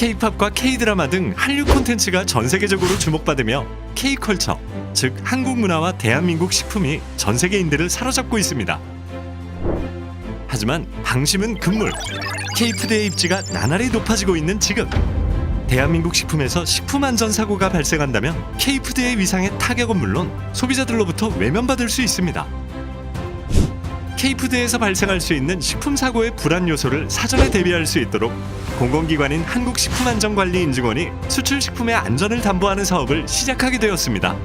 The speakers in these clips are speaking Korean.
K-팝과 K-드라마 등 한류 콘텐츠가 전 세계적으로 주목받으며 K-컬처, 즉 한국 문화와 대한민국 식품이 전 세계인들을 사로잡고 있습니다. 하지만 방심은 금물. K푸드의 입지가 나날이 높아지고 있는 지금 대한민국 식품에서 식품 안전 사고가 발생한다면 K푸드의 위상에 타격은 물론 소비자들로부터 외면받을 수 있습니다. K푸드에서 발생할 수 있는 식품 사고의 불안 요소를 사전에 대비할 수 있도록 공공기관인 한국식품안전관리인증원이 수출 식품의 안전을 담보하는 사업을 시작하게 되었습니다.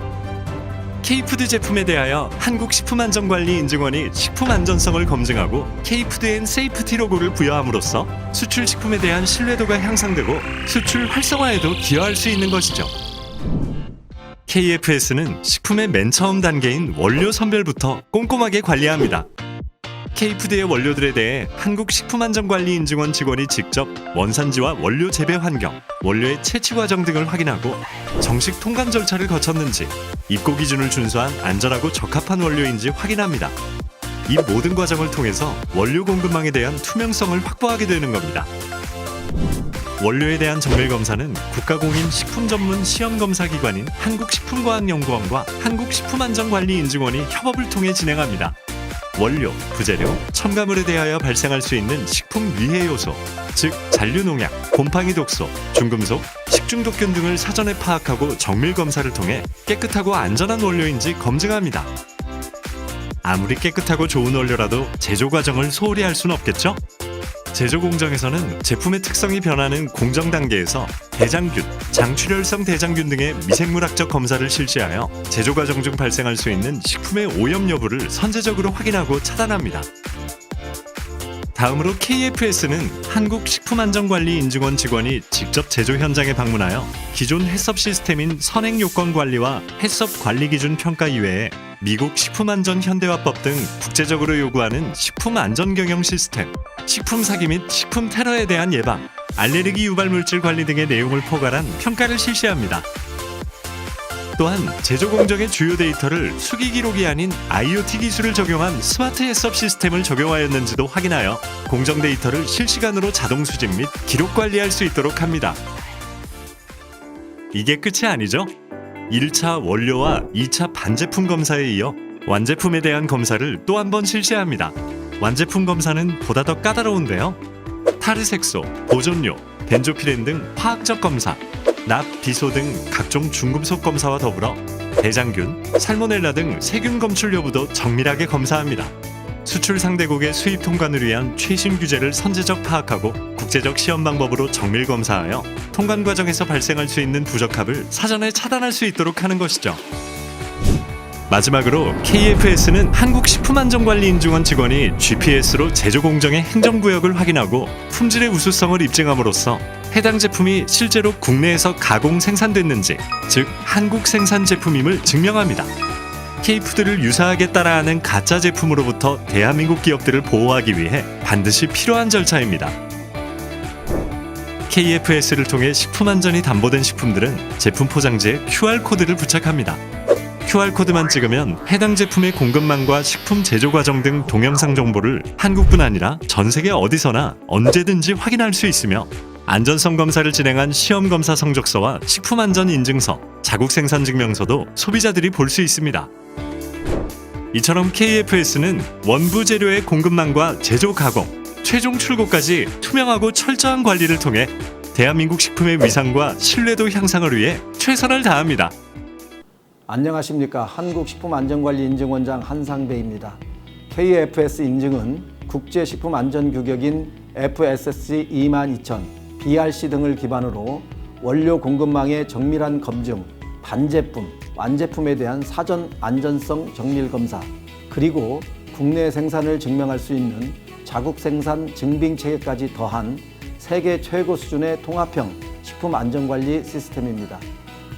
K푸드 제품에 대하여 한국식품안전관리인증원이 식품 안전성을 검증하고 K푸드엔 세이프티 로고를 부여함으로써 수출 식품에 대한 신뢰도가 향상되고 수출 활성화에도 기여할 수 있는 것이죠. KFS는 식품의 맨 처음 단계인 원료 선별부터 꼼꼼하게 관리합니다. K푸드의 원료들에 대해 한국식품안전관리인증원 직원이 직접 원산지와 원료 재배 환경, 원료의 채취 과정 등을 확인하고 정식 통관 절차를 거쳤는지 입고 기준을 준수한 안전하고 적합한 원료인지 확인합니다. 이 모든 과정을 통해서 원료 공급망에 대한 투명성을 확보하게 되는 겁니다. 원료에 대한 정밀 검사는 국가공인 식품 전문 시험 검사 기관인 한국식품과학연구원과 한국식품안전관리인증원이 협업을 통해 진행합니다. 원료, 부재료, 첨가물에 대하여 발생할 수 있는 식품 위해 요소, 즉 잔류 농약, 곰팡이 독소, 중금속, 식중독균 등을 사전에 파악하고 정밀 검사를 통해 깨끗하고 안전한 원료인지 검증합니다. 아무리 깨끗하고 좋은 원료라도 제조 과정을 소홀히 할 수는 없겠죠? 제조 공정에서는 제품의 특성이 변하는 공정 단계에서 대장균, 장출혈성 대장균 등의 미생물학적 검사를 실시하여 제조 과정 중 발생할 수 있는 식품의 오염 여부를 선제적으로 확인하고 차단합니다. 다음으로 KFS는 한국식품안전관리인증원 직원이 직접 제조 현장에 방문하여 기존 해썹 시스템인 선행 요건 관리와 해썹 관리 기준 평가 이외에 미국 식품안전 현대화법 등 국제적으로 요구하는 식품 안전 경영 시스템, 식품 사기 및 식품 테러에 대한 예방, 알레르기 유발 물질 관리 등의 내용을 포괄한 평가를 실시합니다. 또한 제조 공정의 주요 데이터를 수기 기록이 아닌 IoT 기술을 적용한 스마트 해썹 시스템을 적용하였는지도 확인하여 공정 데이터를 실시간으로 자동 수집 및 기록 관리할 수 있도록 합니다. 이게 끝이 아니죠? 1차 원료와 2차 반제품 검사에 이어 완제품에 대한 검사를 또 한 번 실시합니다. 완제품 검사는 보다 더 까다로운데요. 타르색소, 보존료, 벤조피렌 등 화학적 검사, 납, 비소 등 각종 중금속 검사와 더불어 대장균, 살모넬라 등 세균 검출 여부도 정밀하게 검사합니다. 수출 상대국의 수입 통관을 위한 최신 규제를 선제적 파악하고 국제적 시험 방법으로 정밀 검사하여 통관 과정에서 발생할 수 있는 부적합을 사전에 차단할 수 있도록 하는 것이죠. 마지막으로 KFS는 한국식품안전관리 인증원 직원이 GPS로 제조 공정의 행정구역을 확인하고 품질의 우수성을 입증함으로써 해당 제품이 실제로 국내에서 가공 생산됐는지, 즉 한국 생산 제품임을 증명합니다. K푸드를 유사하게 따라하는 가짜 제품으로부터 대한민국 기업들을 보호하기 위해 반드시 필요한 절차입니다. KFS를 통해 식품 안전이 담보된 식품들은 제품 포장지에 QR코드를 부착합니다. QR코드만 찍으면 해당 제품의 공급망과 식품 제조 과정 등 동영상 정보를 한국뿐 아니라 전 세계 어디서나 언제든지 확인할 수 있으며 안전성 검사를 진행한 시험 검사 성적서와 식품 안전 인증서, 자국 생산 증명서도 소비자들이 볼 수 있습니다. 이처럼 KFS는 원부 재료의 공급망과 제조 가공, 최종 출고까지 투명하고 철저한 관리를 통해 대한민국 식품의 위상과 신뢰도 향상을 위해 최선을 다합니다. 안녕하십니까 한국식품안전관리인증원장 한상배입니다. KFS 인증은 국제식품안전규격인 FSC 22000, BRC 등을 기반으로 원료 공급망의 정밀한 검증, 반제품, 완제품에 대한 사전 안전성 정밀 검사, 그리고 국내 생산을 증명할 수 있는 자국 생산 증빙 체계까지 더한 세계 최고 수준의 통합형 식품 안전관리 시스템입니다.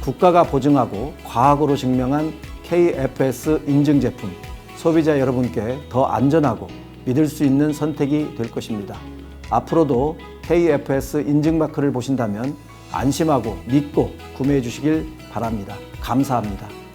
국가가 보증하고 과학으로 증명한 KFS 인증 제품, 소비자 여러분께 더 안전하고 믿을 수 있는 선택이 될 것입니다. 앞으로도 KFS 인증 마크를 보신다면 안심하고 믿고 구매해 주시길 바랍니다. 감사합니다.